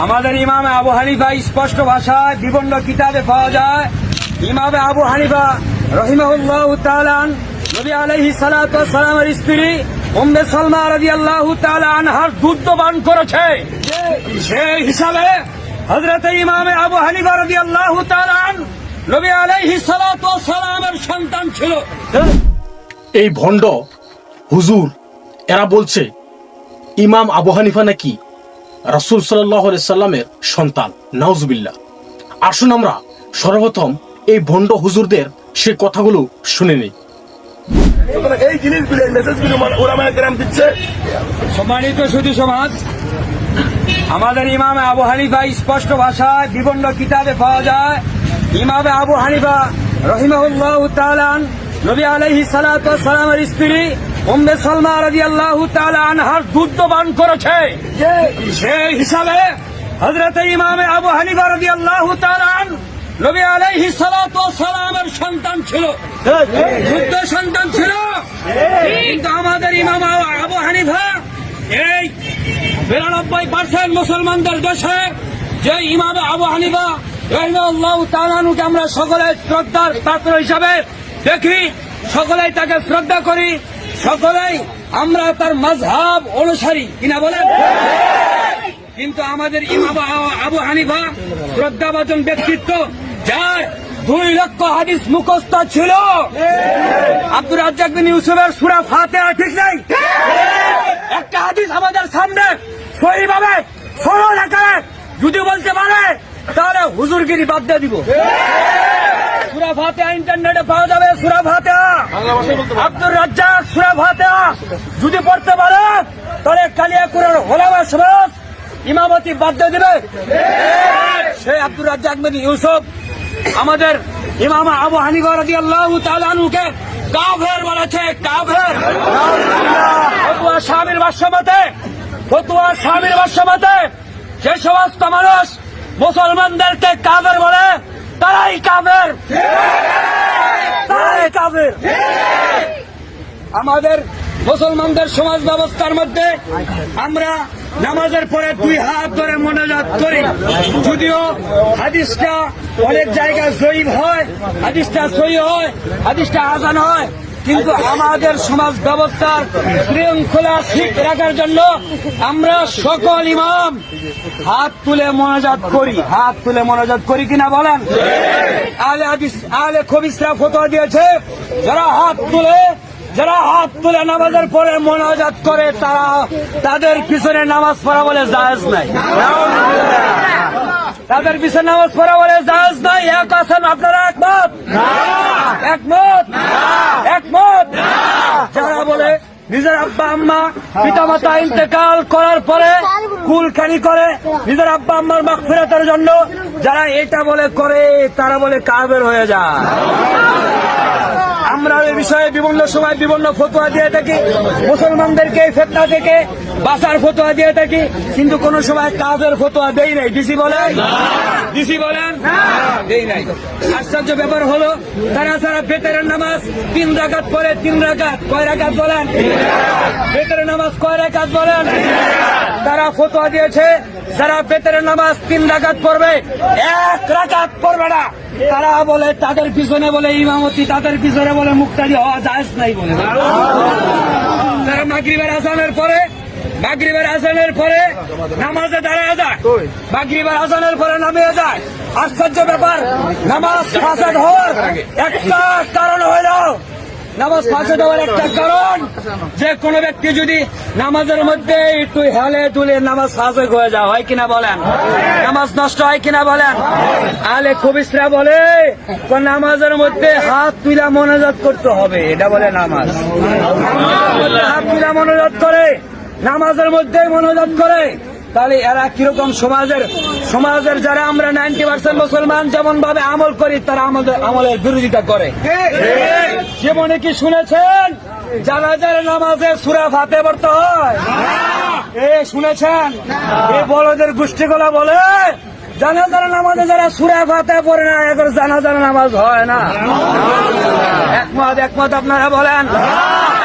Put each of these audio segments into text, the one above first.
আমাদের ইমামে আবু হানিফা স্পষ্ট ভাষায় বিবন্ন কিতাবে পাওয়া যায়। ইমামে আবু হানিফা রহিমাহুল্লাহ তালান নবী আলাইহি সালাতু সালামের স্ত্রী উম্মে সালমা রাদিয়াল্লাহু তাআলা আনহার দুধ পান করেছে। সেই হিসাবে হযরত ইমামে আবু হানিফা রাদিয়াল্লাহু তাআলা আন- নবী সালাতু সালামের সন্তান ছিল। এই ভণ্ড হুজুর, এরা বলছে, ইমাম আবু হানিফা নাকি রাসুল সাল্লাহ সাল্লামের সন্তান নাউজবিল্লা আসুন আমরা সর্বপ্রথম এই ভণ্ড হুজুরদের সে কথাগুলো শুনে নিই। এই জিনিসগুলো এই মেসেজগুলো ওলামায় গ্রাম দিচ্ছে। সম্মানিত সুধী সমাজ আমাদের ইমামে আবু হানিফা স্পষ্ট ভাষায় বিবন্ন কিতাবে পাওয়া যায়। ইমামে আবু হানিফা রহিমাহুল্লাহ তালান নবী আলাইহি সালাতু সালামের স্ত্রী উম্মে সালমা রাদিয়াল্লাহু তাআলা আনহার দুধ পান করেছে। সে হিসাবে হযরত ইমামে আবু হানিফা রাদিয়াল্লাহু তাআলা আন নবী আলাইহি সালাতু সালামের সন্তান ছিল। যুদ্ধ সন্তান ছিল। কিন্তু আমাদের ইমাম আবু হানিফা এই বিরানব্বই পার্সেন্ট মুসলমানদের দেশে যে ইমাম আবু হানিফা রহিমাল্লাহ তালানুকে আমরা সকলে শ্রদ্ধার পাত্র হিসাবে দেখি। সকলেই তাকে শ্রদ্ধা করি। সকলেই আমরা তার মাঝহাব অনুসারী কিনা বলেন? কিন্তু আমাদের ইমাম আবু হানিফা শ্রদ্ধাভাজন ব্যক্তিত্ব, যার দুই লক্ষ হাদিস মুখস্থ ছিল। আব্দুর রাজ্জাক বিন ইউসুফের সুরা ফাতে ঠিক নাই? একটা হাদিস আমাদের সামনে সহিভাবে সরল আকারে যদি বলতে পারে, তাহলে হুজুরগিরি বাদ দিয়ে দিব। সুরা ফাতে ইন্টারনেটে পাওয়া যাবে সুরা ফাতে আব্দুর রাজ্জাক সুরা ফাতে যদি পড়তে পারে, তাহলে কালিয়াকুরের হোলামা সমাজ ইমামতি বাদ দিয়ে দিবে। সেই আব্দুর রাজ্জাক বিন ইউসুফ, আমাদের ইমাম আবু হানিফা রাদিয়াল্লাহু তাআলা আনহুকে কাফের বলেছে, কাফের। ফতুয়া স্বামীর ভাষ্যমতে ফতুয়া স্বামীর ভাষ্যমতে যে সমস্ত মানুষ মুসলমানদেরকে কাফের বলে তারাই কাফের। তারাই কাফের। আমাদের মুসলমানদের সমাজ ব্যবস্থার মধ্যে আমরা নামাজের পরে দুই হাত ধরে মনোজাত করি। যদিও হাদিসটা অনেক জায়গায় জয়ীব হয়, হাদিসটা সই হয়, হাদিসটা আজান হয়। কিন্তু আমাদের সমাজ ব্যবস্থার শৃঙ্খলা ঠিক রাখার জন্য আমরা সকল ইমাম হাত তুলে মনোজাত করি। হাত তুলে মনোজাত করি কিনা বলেন? আলে হাদিস আলে খবিসরা ফতোয়া দিয়েছে, যারা হাত তুলে, যারা হাত তুলে নামাজের পরে মোনাজাত করে, তারা তাদের পিছনে নামাজ পড়া বলে জায়েজ নাই। তাদের পিছনে নামাজ পড়া বলে জাহাজ নাই এক আছেন আপনারা একমত? একমত? একমত? যারা বলে নিজের আব্বা আম্মা পিতা মাতা ইন্তেকাল করার পরে কুলখানি করে নিজের আব্বা আম্মার মাখ ফেরাতের জন্য যারা এটা বলে করে তারা বলে কাবের হয়ে যায়। আমরা এই বিষয়ে বিভিন্ন সময় বিভিন্ন ফতোয়া দিয়ে থাকি। মুসলমানদেরকে এই ফেতনা থেকে বাসার ফতোয়া দিয়ে থাকি। কিন্তু কোন সময় কাজের ফতোয়া দেই নাই। ডিসি বলেন? ডিসি বলেন? দেই নাই। আশ্চর্য ব্যাপার হলো তারা যারা বেতের নামাজ তিন রাকাত পরে তিন রাকাত কয় রাকাত বলেন? বেতের নামাজ কয় রাকাত বলেন? তারা ফতোয়া দিয়েছে, যারা বেতের নামাজ তিন রাকাত পড়বে, এক রাকাত পড়বে না। তারা বলে, তাদের পিছনে বলে ইমামতি, তাদের পিছনে বলে মুক্তাদি হওয়া যায় নাই বলে। তারা মাগরিবের আসানের পরে, মাগরিবের আসানের পরে নামাজে দাঁড়ায় যায়। মাগরিবের আসানের পরে নামিয়ে যায়। আশ্চর্য ব্যাপার, নামাজ ফাসাদ হওয়ার একটা কারণ হইল, নামাজ ফাঁসে দেওয়ার একটা কারণ, যে কোনো ব্যক্তি যদি নামাজের মধ্যে একটু হেলে ধুলে নামাজ সাজে হয়ে যাওয়া হয় কিনা বলেন? নামাজ নষ্ট হয় কিনা বলেন? আলে কবিসরা বলে নামাজের মধ্যে হাত তুলা মনোজাত করতে হবে। এটা বলে নামাজ। হাত তুলা মনোজাত করে, নামাজের মধ্যে মনোজাত করে। তাহলে এরা কীরকম সমাজের সমাজের যারা আমরা নাইনটি পার্সেন্ট মুসলমান যেমন ভাবে আমল করি, তারা আমাদের আমলের বিরোধিতা করে। জীবনে কি শুনেছেন? জানাজার নামাজে সুরা ফাতে পড়তে হয়। এ, শুনেছেন? এই বড়দের গোষ্ঠীগুলা বলে জানাজার নামাজে যারা সুরা ফাতে পড়ে না এখন জানাজার নামাজ হয় না। একমত একমত আপনারা বলেন?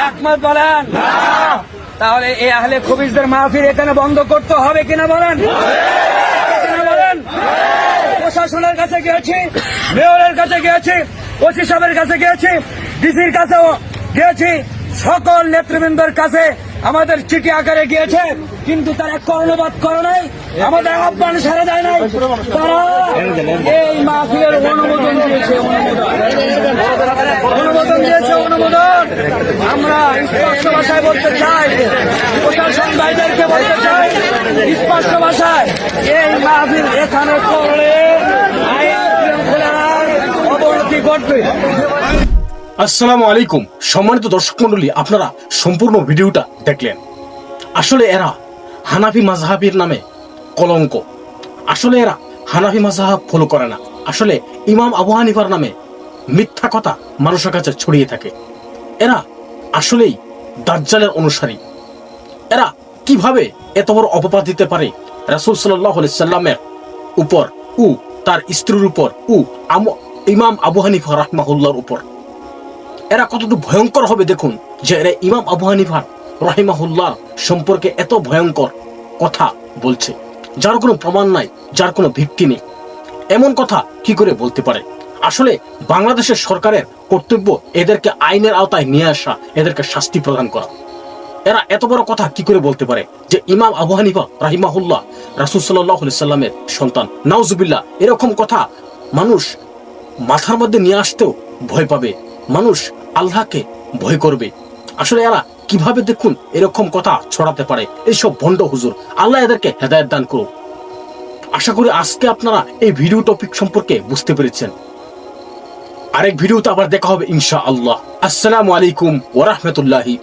একমত বলেন? তাহলে এই আহলে খবিজদের মাহফিল এখানে বন্ধ করতে হবে কিনা বলেন? প্রশাসনের কাছে গিয়েছি, মেয়রের কাছে গিয়েছি, ওসি সাহেবের কাছে গিয়েছি, ডিসির কাছে গিয়েছি। সকল নেতৃবৃন্দের কাছে আমাদের চিঠি আকারে গিয়েছে, কিন্তু তারা কর্ণপাত করে নাই, আমাদের আহ্বান সারা দেয় নাই। তারা এই মাহফিলের অনুমোদন দিয়েছে অনুমোদন দিয়েছে, অনুমোদন। আমরা স্পষ্ট ভাষায় বলতে চাই, প্রশাসন ভাইদেরকে বলতে চাই, স্পষ্ট ভাষায়, এই মাহফিল এখানে করলে আইন শৃঙ্খলার অবনতি ঘটবে। আসসালামু আলাইকুম। সম্মানিত দর্শক মন্ডলী আপনারা সম্পূর্ণ ভিডিওটা দেখলেন। আসলে এরা হানাফি মাযহাবের নামে কলঙ্ক। আসলে এরা হানাফি মাযহাব ফলো করে না। আসলে ইমাম আবু হানিফার নামে মিথ্যা কথা মানুষের কাছে ছড়িয়ে থাকে। এরা আসলেই দাজ্জালের অনুসারী। এরা কীভাবে এত বড় অপবাদ দিতে পারে? রাসূল আলাইহি সাল্লামের উপর উ, তার স্ত্রীর উপর উ ইমাম আবু হানিফা রাহমাহুল্লাহর উপর। এরা কতটুকু ভয়ঙ্কর হবে দেখুন যে এরা ইমাম আবু হানিফার রহিমাহুল্লাহ সম্পর্কে এত ভয়ঙ্কর কথা বলছে। যার কোনো প্রমাণ নাই, যার কোনো ভিত্তি নেই। এমন কথা কি করে বলতে পারে? আসলে বাংলাদেশের সরকারের কর্তব্য এদেরকে আইনের আওতায় নিয়ে আসা, এদেরকে শাস্তি প্রদান করা। এরা এত বড় কথা কি করে বলতে পারে যে ইমাম আবু হানিফা রাহিমাহুল্লাহ রাসুল সাল্লাহ সাল্লামের সন্তান? নাউজুবিল্লাহ, এরকম কথা মানুষ মাথার মধ্যে নিয়ে আসতেও ভয় পাবে। মানুষ আল্লাহকে ভয় করবে। আসলে এরা কীভাবে দেখুন এরকম কথা ছড়াতে পারে? এইসব ভণ্ড হুজুর, আল্লাহ এদেরকে হেদায়ত দান করুক। আশা করি আজকে আপনারা এই ভিডিও টপিক সম্পর্কে বুঝতে পেরেছেন। আরেক ভিডিওতে আবার দেখা হবে ইনশা আল্লাহ আসসালামু আলাইকুম ওরহমতুল্লাহি